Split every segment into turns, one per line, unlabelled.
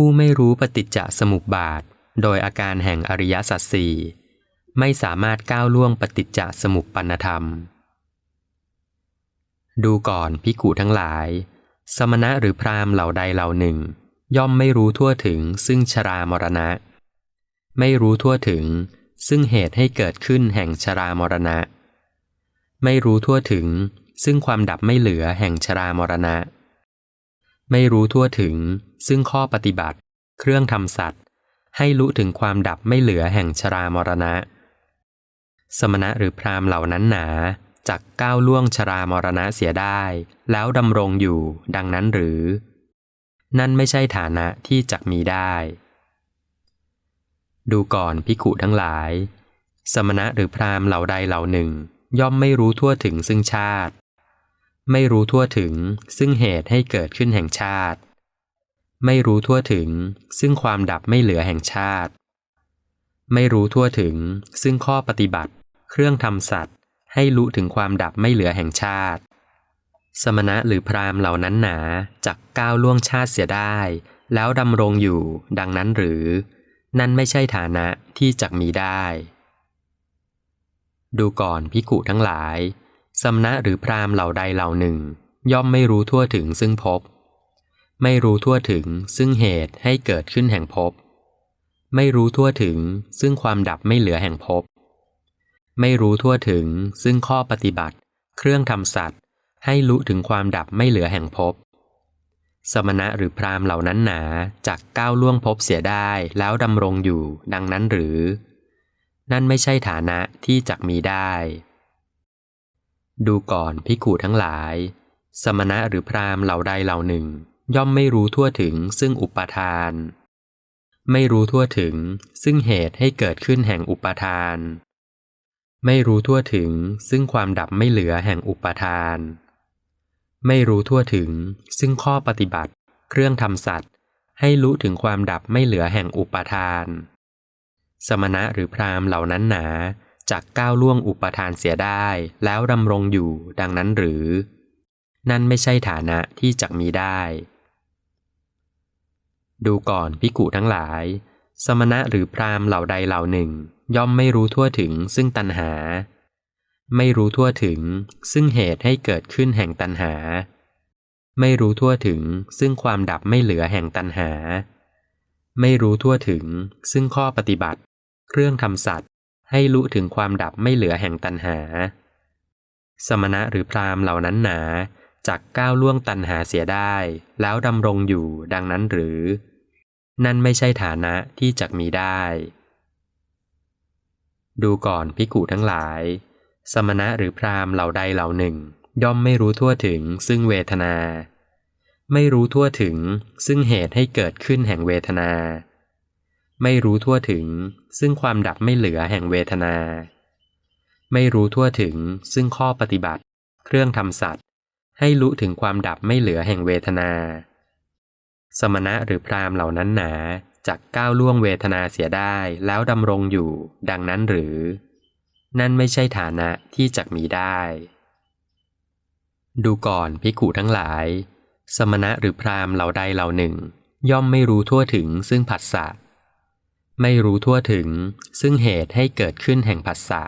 ผู้ไม่รู้ปฏิจจสมุปบาท โดยอาการแห่งอริยสัจสี่ไม่สามารถก้าวล่วงปฏิจจสมุปปนธรรม ดูก่อนพิกูทั้งหลาย สมณะหรือพราหมณ์เหล่าใดเหล่าหนึ่ง ย่อมไม่รู้ทั่วถึงซึ่งชรามรณะ ไม่รู้ทั่วถึง ซึ่งเหตุให้เกิดขึ้นแห่งชรามรณะ ไม่รู้ทั่วถึง ซึ่งความดับไม่เหลือแห่งชรามรณะ ไม่รู้ทั่วถึง ซึ่งข้อปฏิบัติ เครื่องทำสัตว์ ให้รู้ถึงความดับไม่เหลือแห่งชรามรณะ สมณะหรือพราหมณ์เหล่านั้นหนาจักก้าวล่วงชรามรณะเสียได้ แล้วดำรงอยู่ดังนั้นหรือ นั่นไม่ใช่ฐานะที่จักมีได้ ดูก่อนพิขุทั้งหลาย สมณะหรือพราหมณ์เหล่าใดเหล่าหนึ่ง ย่อมไม่รู้ทั่วถึงซึ่งชาติ ไม่รู้ทั่วถึงซึ่งเหตุให้เกิดขึ้นแห่งชาติ ไม่รู้ทั่วถึงซึ่งความดับไม่เหลือแห่งชาติ ไม่รู้ทั่วถึงซึ่งข้อปฏิบัติ เครื่องทำสัตว์ ให้รู้ถึงความดับไม่เหลือแห่งชาติ สมณะหรือพราหมณ์เหล่านั้นหนาจักก้าวล่วงชาติเสียได้ แล้วดำรงอยู่ดังนั้นหรือ นั่นไม่ใช่ฐานะที่จักมีได้ ดูก่อนพิกุทั้งหลาย สมณะหรือพรามเหล่าใดเหล่าหนึ่ง ย่อมไม่รู้ทั่วถึงซึ่งพบ ไม่รู้ทั่วถึงซึ่งเหตุให้เกิดขึ้นแห่งพบ ไม่รู้ทั่วถึงซึ่งความดับไม่เหลือแห่งพบ ไม่รู้ทั่วถึงซึ่งข้อปฏิบัติ เครื่องทำสัตว์ ให้รู้ถึงความดับไม่เหลือแห่งพบ สมณะหรือพรามเหล่านั้นหนาจากก้าวล่วงพบเสียได้แล้วดำรงอยู่ดังนั้นหรือ นั่นไม่ใช่ฐานะที่จักมีได้ ดูก่อนพิกูทั้งหลาย สมณะหรือพราหมณ์เหล่าใดเหล่าหนึ่ง ย่อมไม่รู้ทั่วถึงซึ่งอุปทาน ไม่รู้ทั่วถึงซึ่งเหตุให้เกิดขึ้นแห่งอุปทาน ไม่รู้ทั่วถึงซึ่งความดับไม่เหลือแห่งอุปทาน ไม่รู้ทั่วถึงซึ่งข้อปฏิบัติ เครื่องทำสัตว์ ให้รู้ถึงความดับไม่เหลือแห่งอุปทาน สมณะหรือพราหมณ์เหล่านั้นหนา จากก้าวล่วงอุปทานเสียได้ แล้วดำรงอยู่ดังนั้นหรือ นั่นไม่ใช่ฐานะที่จักมีได้ ดูก่อนพิกุทั้งหลาย สมณะหรือพราหมณ์เหล่าใดเหล่าหนึ่ง ย่อมไม่รู้ทั่วถึงซึ่งตัณหา ไม่รู้ทั่วถึง ซึ่งเหตุให้เกิดขึ้นแห่งตัณหา ไม่รู้ทั่วถึง ซึ่งความดับไม่เหลือแห่งตัณหา ไม่รู้ทั่วถึง ซึ่งข้อปฏิบัติ เครื่องทำสัตว ให้รู้ถึงความดับไม่เหลือแห่งตัณหา สมณะหรือพราหมณ์เหล่านั้นหนาจากก้าวล่วงตัณหาเสียได้ แล้วดำรงอยู่ดังนั้นหรือ นั่นไม่ใช่ฐานะที่จักมีได้ ดูก่อนพิกุทั้งหลาย สมณะหรือพราหมณ์เหล่าใดเหล่าหนึ่ง ย่อมไม่รู้ทั่วถึงซึ่งเวทนา ไม่รู้ทั่วถึงซึ่งเหตุให้เกิดขึ้นแห่งเวทนา ไม่รู้ทั่วถึง ซึ่งความดับไม่เหลือแห่งเวทนา ไม่รู้ทั่วถึง ซึ่งข้อปฏิบัติ เครื่องทำสัตว์ ให้รู้ถึงความดับไม่เหลือแห่งเวทนา สมณะหรือพราหมณ์เหล่านั้นหนาจากก้าวล่วงเวทนาเสียได้แล้วดำรงอยู่ ดังนั้นหรือ นั่นไม่ใช่ฐานะที่จักมีได้ ดูก่อนพิกุทั้งหลาย สมณะหรือพราหมณ์เหล่าใดเหล่าหนึ่ง ย่อมไม่รู้ทั่วถึงซึ่งผัสสะ ไม่รู้ทั่วถึง ซึ่งเหตุให้เกิดขึ้นแห่งผัสสะ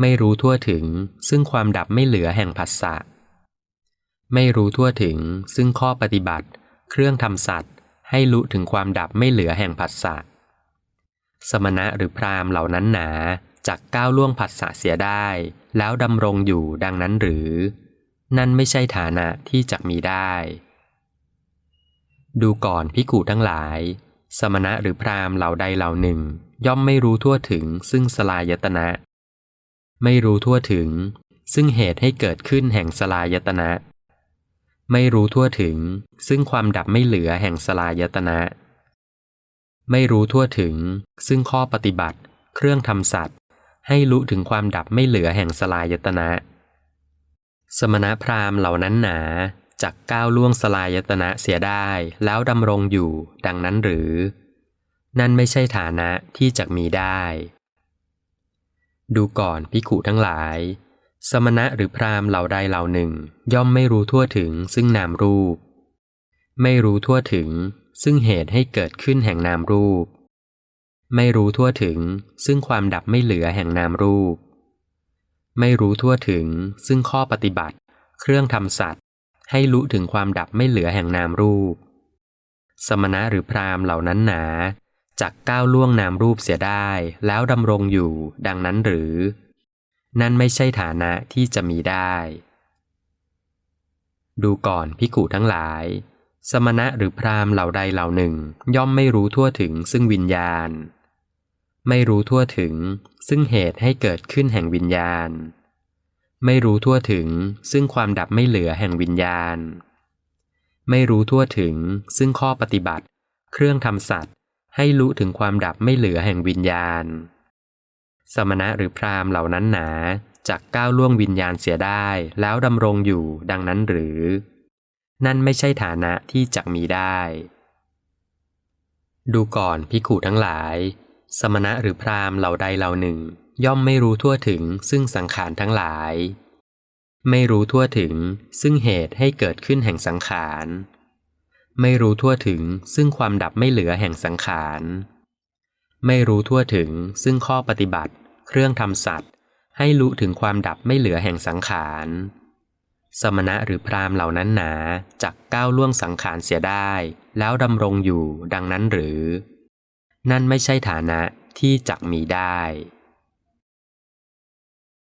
ไม่รู้ทั่วถึง ซึ่งความดับไม่เหลือแห่งผัสสะ ไม่รู้ทั่วถึง ซึ่งข้อปฏิบัติ เครื่องทำสัตว์ ให้รู้ถึงความดับไม่เหลือแห่งผัสสะ สมณะหรือพราหมณ์เหล่านั้นหนาจากก้าวล่วงผัสสะเสียได้ แล้วดำรงอยู่ดังนั้นหรือ นั่นไม่ใช่ฐานะที่จักมีได้ ดูก่อนพิกูทั้งหลาย สมณะหรือพราหมณ์เหล่าใดเหล่าหนึ่ง ย่อมไม่รู้ทั่วถึงซึ่งสลายตนะ ไม่รู้ทั่วถึง ซึ่งเหตุให้เกิดขึ้นแห่งสลายตนะ ไม่รู้ทั่วถึง ซึ่งความดับไม่เหลือแห่งสลายตนะ ไม่รู้ทั่วถึง ซึ่งข้อปฏิบัติ เครื่องทำสัตว์ ให้รู้ถึงความดับไม่เหลือแห่งสลายตนะ สมณพราหมณ์เหล่านั้นหนา จากก้าวล่วงสลายตนะเสียได้แล้วดำรงอยู่ดังนั้นหรือ นั่นไม่ใช่ฐานะที่จะมีได้ ดูก่อนพิขุทั้งหลาย สมณะหรือพราหมณ์เหล่าใดเหล่าหนึ่ง ย่อมไม่รู้ทั่วถึงซึ่งนามรูป ไม่รู้ทั่วถึงซึ่งเหตุให้เกิดขึ้นแห่งนามรูป ไม่รู้ทั่วถึงซึ่งความดับไม่เหลือแห่งนามรูป ไม่รู้ทั่วถึงซึ่งข้อปฏิบัติ เครื่องทำสัตว ให้รู้ถึงความดับไม่เหลือแห่งนามรูป สมณะหรือพราหมณ์เหล่านั้นหนาจักก้าวล่วงนามรูปเสียได้แล้วดำรงอยู่ดังนั้นหรือ นั่นไม่ใช่ฐานะที่จะมีได้ ดูก่อนพิกุทั้งหลาย สมณะหรือพราหมณ์เหล่าใดเหล่าหนึ่ง ย่อมไม่รู้ทั่วถึงซึ่งวิญญาณ ไม่รู้ทั่วถึงซึ่งเหตุให้เกิดขึ้นแห่งวิญญาณ ไม่รู้ทั่วถึงซึ่งความดับไม่เหลือแห่งวิญญาณ ไม่รู้ทั่วถึงซึ่งข้อปฏิบัติ เครื่องทำสัตว์ ให้รู้ถึงความดับไม่เหลือแห่งวิญญาณ สมณะหรือพราหมณ์เหล่านั้นหนาจักก้าวล่วงวิญญาณเสียได้แล้วดำรงอยู่ดังนั้นหรือ นั่นไม่ใช่ฐานะที่จักมีได้ ดูก่อนพิขุทั้งหลาย สมณะหรือพราหมณ์เหล่าใดเหล่าหนึ่ง ย่อมไม่รู้ทั่วถึงซึ่งสังขารทั้งหลาย ไม่รู้ทั่วถึงซึ่งเหตุให้เกิดขึ้นแห่งสังขาร ไม่รู้ทั่วถึงซึ่งความดับไม่เหลือแห่งสังขาร ไม่รู้ทั่วถึงซึ่งข้อปฏิบัติ เครื่องทำสัตว์ ให้รู้ถึงความดับไม่เหลือแห่งสังขาร สมณะหรือพรามเหล่านั้นหนาจักก้าวล่วงสังขารเสียได้ แล้วดำรงอยู่ดังนั้นหรือ นั่นไม่ใช่ฐานะที่จักมีได้